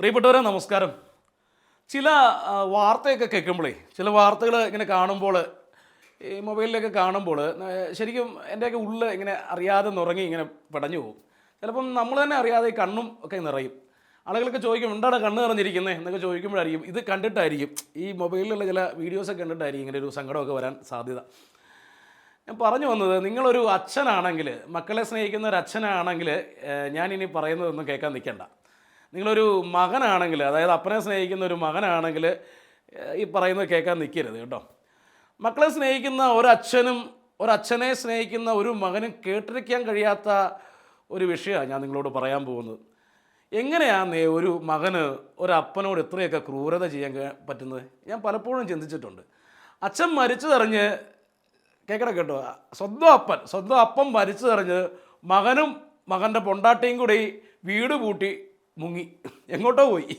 പ്രിയപ്പെട്ടവരെ നമസ്കാരം. ചില വാർത്തയൊക്കെ കേൾക്കുമ്പോഴേ ചില വാർത്തകൾ ഇങ്ങനെ കാണുമ്പോൾ ഈ മൊബൈലിലൊക്കെ കാണുമ്പോൾ ശരിക്കും എന്റെയൊക്കെ ഉള്ളിൽ ഇങ്ങനെ അറിയാതെ നിറങ്ങി ഇങ്ങനെ പടഞ്ഞു പോകും. ചിലപ്പം നമ്മൾ തന്നെ അറിയാതെ ഈ കണ്ണും ഒക്കെ നിറയും. ആളുകളൊക്കെ ചോദിക്കും എന്താണ് കണ്ണ് നിറഞ്ഞിരിക്കുന്നത് എന്നൊക്കെ ചോദിക്കുമ്പോഴായിരിക്കും ഇത് കണ്ടിട്ടായിരിക്കും. ഈ മൊബൈലിലുള്ള ചില വീഡിയോസൊക്കെ കണ്ടിട്ടായിരിക്കും ഇങ്ങനെ ഒരു സങ്കടമൊക്കെ വരാൻ സാധ്യത. ഞാൻ പറഞ്ഞു വന്നത് നിങ്ങളൊരു അച്ഛനാണെങ്കിൽ മക്കളെ സ്നേഹിക്കുന്ന ഒരു അച്ഛനാണെങ്കിൽ ഞാനിനി പറയുന്നതൊന്നും കേൾക്കാൻ നിൽക്കണ്ട. നിങ്ങളൊരു മകനാണെങ്കിൽ അതായത് അപ്പനെ സ്നേഹിക്കുന്ന ഒരു മകനാണെങ്കിൽ ഈ പറയുന്നത് കേൾക്കാൻ നിൽക്കരുത് കേട്ടോ. മക്കളെ സ്നേഹിക്കുന്ന ഒരച്ഛനും ഒരച്ഛനെ സ്നേഹിക്കുന്ന ഒരു മകനും കേട്ടിരിക്കാൻ കഴിയാത്ത ഒരു വിഷയമാണ് ഞാൻ നിങ്ങളോട് പറയാൻ പോകുന്നത്. എങ്ങനെയാണ് ഒരു മകന് ഒരപ്പനോട് ഇത്രയൊക്കെ ക്രൂരത ചെയ്യാൻ പറ്റുന്നത്? ഞാൻ പലപ്പോഴും ചിന്തിച്ചിട്ടുണ്ട്. അച്ഛൻ മരിച്ചതറിഞ്ഞ് കേൾക്കണം കേട്ടോ സ്വന്തം അപ്പൻ സ്വന്തം അപ്പം മരിച്ചു തെറിഞ്ഞ് മകനും മകന്റെ പൊണ്ടാട്ടിയും കൂടി വീട് പൂട്ടി മുങ്ങി. എങ്ങോട്ടോ പോയി.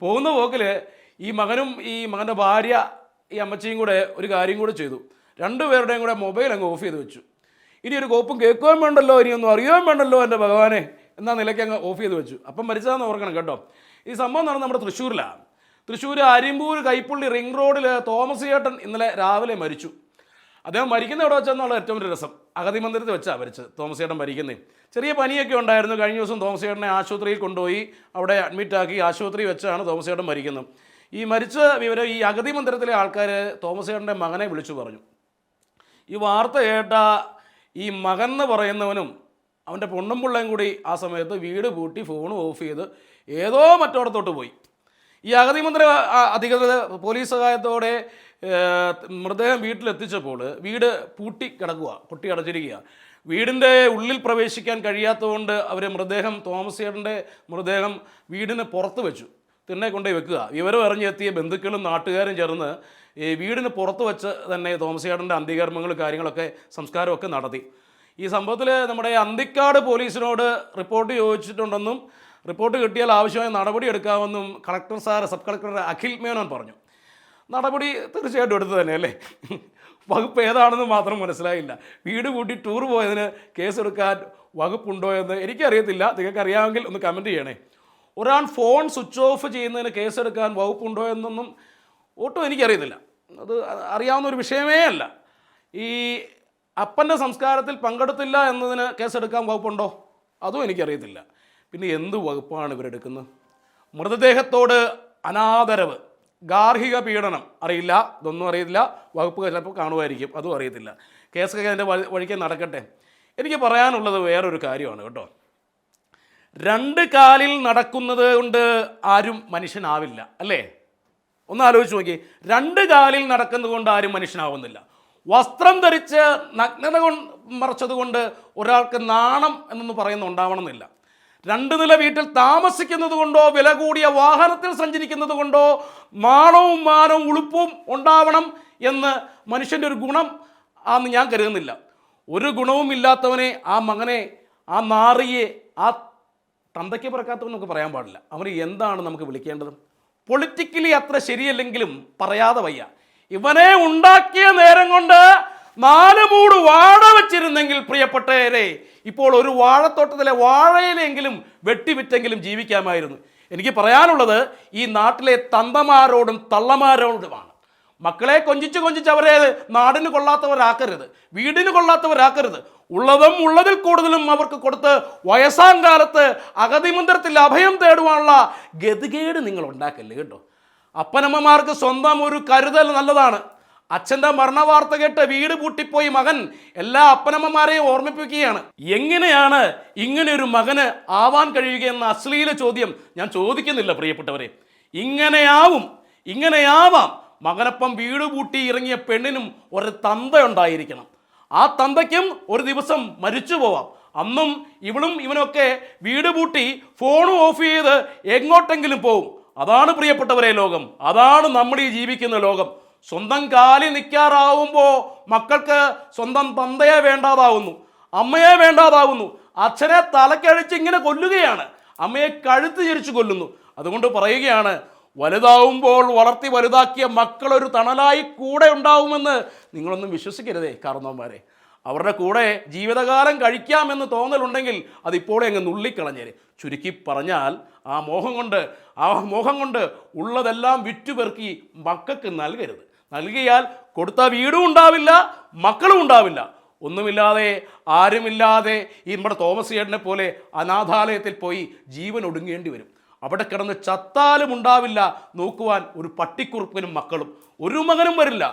പോകുന്ന പോക്കിൽ ഈ മകനും ഈ മകന്റെ ഭാര്യ ഈ അമ്മച്ചിയും കൂടെ ഒരു കാര്യം കൂടെ ചെയ്തു. രണ്ടുപേരുടെയും കൂടെ മൊബൈൽ അങ്ങ് ഓഫ് ചെയ്ത് വെച്ചു. ഇനി ഒരു കോപ്പും കേൾക്കുകയും വേണ്ടല്ലോ ഇനി ഒന്നും അറിയുകയും വേണ്ടല്ലോ എന്റെ ഭഗവാനെ എന്നാ നിലയ്ക്ക് അങ്ങ് ഓഫ് ചെയ്ത് വെച്ചു. അപ്പം മരിച്ചതെന്ന് ഓർക്കണം കേട്ടോ. ഈ സംഭവം നടന്നത് നമ്മുടെ തൃശ്ശൂരിലാണ്. തൃശ്ശൂർ അരിമ്പൂർ കൈപ്പുള്ളി റിംഗ് റോഡിൽ തോമസ് ചേട്ടൻ ഇന്നലെ രാവിലെ മരിച്ചു. അദ്ദേഹം മരിക്കുന്ന എവിടെ വെച്ചെന്നുള്ള ഏറ്റവും വലിയ രസം. അഗതി മന്ദിരത്തിൽ വെച്ചാണ് മരിച്ചത് തോമസ് ചേട്ടൻ മരിക്കുന്നത് ചെറിയ പനിയൊക്കെ ഉണ്ടായിരുന്നു. കഴിഞ്ഞ ദിവസം തോമസ് ചേട്ടനെ ആശുപത്രിയിൽ കൊണ്ടുപോയി അവിടെ അഡ്മിറ്റാക്കി ആശുപത്രി വെച്ചാണ് തോമസ് ചേട്ടൻ മരിക്കുന്നത്. ഈ മരിച്ച വിവരം ഈ അഗതി മന്ദിരത്തിലെ ആൾക്കാർ തോമസ് ചേട്ടന്റെ മകനെ വിളിച്ചു പറഞ്ഞു. ഈ വാർത്ത കേട്ട ഈ മകൻ എന്ന് പറയുന്നവനും അവന്റെ പൊണ്ണും പിള്ളയും കൂടി ആ സമയത്ത് വീട് പൂട്ടി ഫോൺ ഓഫ് ചെയ്ത് ഏതോ മറ്റോടത്തോട്ട് പോയി. ഈ അഗതി മന്ദിര അധികൃതർ പോലീസ് സഹായത്തോടെ മൃതദേഹം വീട്ടിലെത്തിച്ചപ്പോൾ വീട് പൂട്ടി കിടക്കുക പൊട്ടി അടച്ചിരിക്കുക. വീടിന്റെ ഉള്ളിൽ പ്രവേശിക്കാൻ കഴിയാത്തതുകൊണ്ട് അവർ മൃതദേഹം തോമസ് ചേട്ടന്റെ മൃതദേഹം വീടിന് പുറത്ത് വെച്ചു തിണ്ണെ കൊണ്ടുപോയി വെക്കുക. വിവരം അറിഞ്ഞെത്തിയ ബന്ധുക്കളും നാട്ടുകാരും ചേർന്ന് ഈ വീടിന് പുറത്ത് വെച്ച് തന്നെ തോമസ് ചേട്ടന്റെ അന്ത്യകർമ്മങ്ങൾ കാര്യങ്ങളൊക്കെ സംസ്കാരമൊക്കെ നടത്തി. ഈ സംഭവത്തിൽ നമ്മുടെ അന്തിക്കാട് പോലീസിനോട് റിപ്പോർട്ട് ചോദിച്ചിട്ടുണ്ടെന്നും റിപ്പോർട്ട് കിട്ടിയാൽ ആവശ്യമായ നടപടി എടുക്കാമെന്നും collector sir sub collector Akhil Menon പറഞ്ഞു. നടപടി തീർച്ചയായിട്ടും എടുത്തു തന്നെ അല്ലേ? വകുപ്പ് ഏതാണെന്ന് മാത്രം മനസ്സിലായില്ല. വീട് കൂട്ടി ടൂർ പോയതിന് കേസെടുക്കാൻ വകുപ്പുണ്ടോ എന്ന് എനിക്കറിയത്തില്ല. നിങ്ങൾക്ക് അറിയാമെങ്കിൽ ഒന്ന് കമന്റ് ചെയ്യണേ. ഒരാൾ ഫോൺ സ്വിച്ച് ഓഫ് ചെയ്യുന്നതിന് കേസെടുക്കാൻ വകുപ്പുണ്ടോ എന്നൊന്നും ഒട്ടും എനിക്കറിയത്തില്ല. അത് അറിയാവുന്ന ഒരു വിഷയമേ അല്ല. ഈ അപ്പന്റെ സംസ്കാരത്തിൽ പങ്കെടുത്തില്ല എന്നതിന് കേസെടുക്കാൻ വകുപ്പുണ്ടോ? അതും എനിക്കറിയത്തില്ല. പിന്നെ എന്ത് വകുപ്പാണ് ഇവരെടുക്കുന്നത്? മൃതദേഹത്തോട് അനാദരവ്. ഗാർഹിക പീഡനം അറിയില്ല ഇതൊന്നും അറിയില്ല വകുപ്പ് ചിലപ്പോൾ കാണുമായിരിക്കും അതും അറിയത്തില്ല. കേസൊക്കെ അതിന്റെ വഴി- വഴിക്ക് നടക്കട്ടെ. എനിക്ക് പറയാനുള്ളത് വേറൊരു കാര്യമാണ് കേട്ടോ. രണ്ട് കാലിൽ നടക്കുന്നത് കൊണ്ട് ആരും മനുഷ്യനാവില്ല അല്ലേ? ഒന്ന് ആലോചിച്ച് നോക്കി. രണ്ട് കാലിൽ നടക്കുന്നത് കൊണ്ട് ആരും മനുഷ്യനാവുന്നില്ല. വസ്ത്രം ധരിച്ച് നഗ്നത കൊണ്ട് മറച്ചത് കൊണ്ട് ഒരാൾക്ക് നാണം എന്നൊന്ന് പറയുന്ന ഉണ്ടാവണമെന്നില്ല. രണ്ട് നില വീട്ടിൽ താമസിക്കുന്നത് കൊണ്ടോ വില കൂടിയ വാഹനത്തിൽ സഞ്ചരിക്കുന്നത് കൊണ്ടോ മാണവും മാനവും ഉളുപ്പും ഉണ്ടാവണം എന്ന് മനുഷ്യന്റെ ഒരു ഗുണം ആന്ന് ഞാൻ കരുതുന്നില്ല. ഒരു ഗുണവും ഇല്ലാത്തവനെ ആ മകനെ ആ നാറിയെ ആ തന്തയ്ക്ക് പിറക്കാത്തവൻ പറയാൻ പാടില്ല. അവന് എന്താണ് നമുക്ക് വിളിക്കേണ്ടത്? പൊളിറ്റിക്കലി അത്ര ശരിയല്ലെങ്കിലും പറയാതെ വയ്യ. ഇവനെ ഉണ്ടാക്കിയ നേരം കൊണ്ട് നാല് മൂട് വാട വെച്ചിരുന്നെങ്കിൽ പ്രിയപ്പെട്ടവരെ ഇപ്പോൾ ഒരു വാഴത്തോട്ടത്തിലെ വാഴയിലെങ്കിലും വെട്ടിവിറ്റെങ്കിലും ജീവിക്കാമായിരുന്നു. എനിക്ക് പറയാനുള്ളത് ഈ നാട്ടിലെ തന്തമാരോടും തള്ളമാരോടുമാണ്. മക്കളെ കൊഞ്ചിച്ച് കൊഞ്ചിച്ച് അവരെ നാടിന് കൊള്ളാത്തവരാക്കരുത് വീടിന് കൊള്ളാത്തവരാക്കരുത്. ഉള്ളതും ഉള്ളതിൽ കൂടുതലും അവർക്ക് കൊടുത്ത് വയസ്സാം കാലത്ത് അഗതിമന്ദിരത്തിൽ അഭയം തേടുവാനുള്ള ഗതികേട് നിങ്ങൾ ഉണ്ടാക്കല്ലേ കേട്ടോ? അപ്പനമ്മമാർക്ക് സ്വന്തം ഒരു കരുതൽ നല്ലതാണ്. അച്ഛന്റെ മരണവാർത്ത കേട്ട് വീട് പൂട്ടിപ്പോയി മകൻ എല്ലാ അപ്പനമ്മമാരെയും ഓർമ്മിപ്പിക്കുകയാണ്. എങ്ങനെയാണ് ഇങ്ങനെ ഒരു മകന് ആവാൻ കഴിയുകയെന്ന അശ്ലീല ചോദ്യം ഞാൻ ചോദിക്കുന്നില്ല പ്രിയപ്പെട്ടവരെ. ഇങ്ങനെയാവും ഇങ്ങനെയാവാം. മകനൊപ്പം വീട് പൂട്ടി ഇറങ്ങിയ പെണ്ണിനും ഒരു തന്തയുണ്ടായിരിക്കണം ആ തന്തയ്ക്കും ഒരു ദിവസം മരിച്ചു പോവാം. അന്നും ഇവളും ഇവനൊക്കെ വീട് പൂട്ടി ഫോണും ഓഫ് ചെയ്ത് എങ്ങോട്ടെങ്കിലും പോവും. അതാണ് പ്രിയപ്പെട്ടവരെ ലോകം. അതാണ് നമ്മൾ ഈ ജീവിക്കുന്ന ലോകം. സ്വന്തം കാലിൽ നിൽക്കാറാവുമ്പോൾ മക്കൾക്ക് സ്വന്തം തന്തയെ വേണ്ടാതാവുന്നു അമ്മയെ വേണ്ടാതാവുന്നു. അച്ഛനെ തലക്കഴിച്ച് ഇങ്ങനെ കൊല്ലുകയാണ്. അമ്മയെ കഴുത്ത് ചിരിച്ചു കൊല്ലുന്നു. അതുകൊണ്ട് പറയുകയാണ് വലുതാവുമ്പോൾ വളർത്തി വലുതാക്കിയ ഒരു തണലായി കൂടെ ഉണ്ടാവുമെന്ന് നിങ്ങളൊന്നും വിശ്വസിക്കരുതേ കാരണവന്മാരെ അവരുടെ കൂടെ ജീവിതകാലം കഴിക്കാമെന്ന് തോന്നലുണ്ടെങ്കിൽ അതിപ്പോഴേ അങ്ങ് നുള്ളിക്കളഞ്ഞേ ചുരുക്കി പറഞ്ഞാൽ ആ മോഹം കൊണ്ട് ആ മോഹം കൊണ്ട് ഉള്ളതെല്ലാം വിറ്റുപെറുക്കി മക്കൾക്ക് നൽകരുത്. നൽകിയാൽ കൊടുത്ത വീടും ഉണ്ടാവില്ല മക്കളും ഉണ്ടാവില്ല. ഒന്നുമില്ലാതെ ആരുമില്ലാതെ ഈ നമ്മുടെ തോമസ് ചേട്ടനെ പോലെ അനാഥാലയത്തിൽ പോയി ജീവൻ ഒടുങ്ങേണ്ടി വരും. അവിടെ കിടന്ന് ചത്താലും ഉണ്ടാവില്ല നോക്കുവാൻ ഒരു പട്ടിക്കുറുപ്പിനും മക്കളും ഒരു മകനും വരില്ല.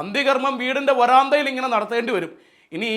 അന്ത്യകർമ്മം വീടിന്റെ വരാന്തയിൽ ഇങ്ങനെ നടത്തേണ്ടി വരും. ഇനി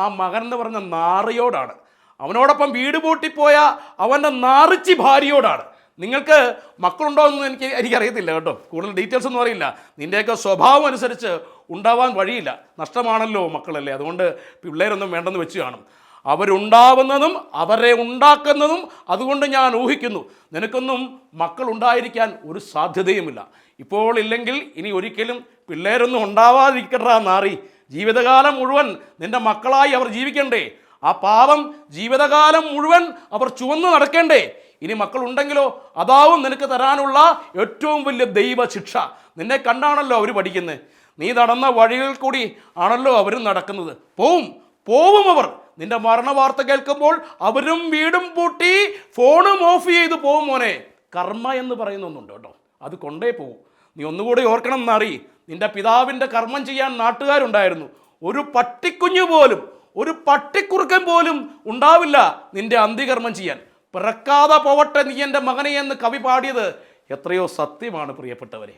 ആ മകൻ എന്ന് പറഞ്ഞ നാറിയോടാണ്. അവനോടൊപ്പം വീട് പൂട്ടിപ്പോയ അവന്റെ നാറിച്ചി ഭാര്യയോടാണ്. നിങ്ങൾക്ക് മക്കളുണ്ടോ എന്ന് എനിക്ക് എനിക്കറിയത്തില്ല കേട്ടോ. കൂടുതൽ ഡീറ്റെയിൽസ് ഒന്നും അറിയില്ല. നിന്റെയൊക്കെ സ്വഭാവം അനുസരിച്ച് ഉണ്ടാവാൻ വഴിയില്ല. നഷ്ടമാണല്ലോ മക്കളല്ലേ. അതുകൊണ്ട് പിള്ളേരൊന്നും വേണ്ടെന്ന് വെച്ച് കാണും. അവരുണ്ടാവുന്നതും അവരെ ഉണ്ടാക്കുന്നതും അതുകൊണ്ട് ഞാൻ ഊഹിക്കുന്നു. നിനക്കൊന്നും മക്കൾ ഉണ്ടായിരിക്കാൻ ഒരു സാധ്യതയുമില്ല. ഇപ്പോൾ ഇല്ലെങ്കിൽ ഇനി ഒരിക്കലും പിള്ളേരൊന്നും ഉണ്ടാവാതിരിക്കട്ടാ നാറി ജീവിതകാലം മുഴുവൻ നിന്റെ മക്കളായി അവർ ജീവിക്കണ്ടേ? ആ പാവം ജീവിതകാലം മുഴുവൻ അവർ ചുവന്നു നടക്കേണ്ടേ? ഇനി മക്കളുണ്ടെങ്കിലോ അതാവും നിനക്ക് തരാനുള്ള ഏറ്റവും വലിയ ദൈവ ശിക്ഷ നിന്നെ കണ്ടാണല്ലോ അവർ പഠിക്കുന്നത് നീ നടന്ന വഴികളിൽ കൂടി ആണല്ലോ അവരും നടക്കുന്നത്. പോവും പോവും അവർ. നിന്റെ മരണ വാർത്ത കേൾക്കുമ്പോൾ അവരും വീടും പൂട്ടി ഫോണും ഓഫ് ചെയ്ത് പോവും മോനെ. കർമ്മ എന്ന് പറയുന്ന ഒന്നുണ്ട് കേട്ടോ. അത് കൊണ്ടേ പോവും. നീ ഒന്നുകൂടി ഓർക്കണം എന്നറി. നിന്റെ പിതാവിന്റെ കർമ്മം ചെയ്യാൻ നാട്ടുകാരുണ്ടായിരുന്നു. ഒരു പട്ടിക്കുഞ്ഞു പോലും ഒരു പട്ടിക്കുറുക്കൻ പോലും ഉണ്ടാവില്ല നിന്റെ അന്തികർമ്മം ചെയ്യാൻ. പിറക്കാതെ പോവട്ടെ നീ എന്റെ മകനെ എന്ന് കവി പാടിയത് എത്രയോ സത്യമാണ് പ്രിയപ്പെട്ടവരെ.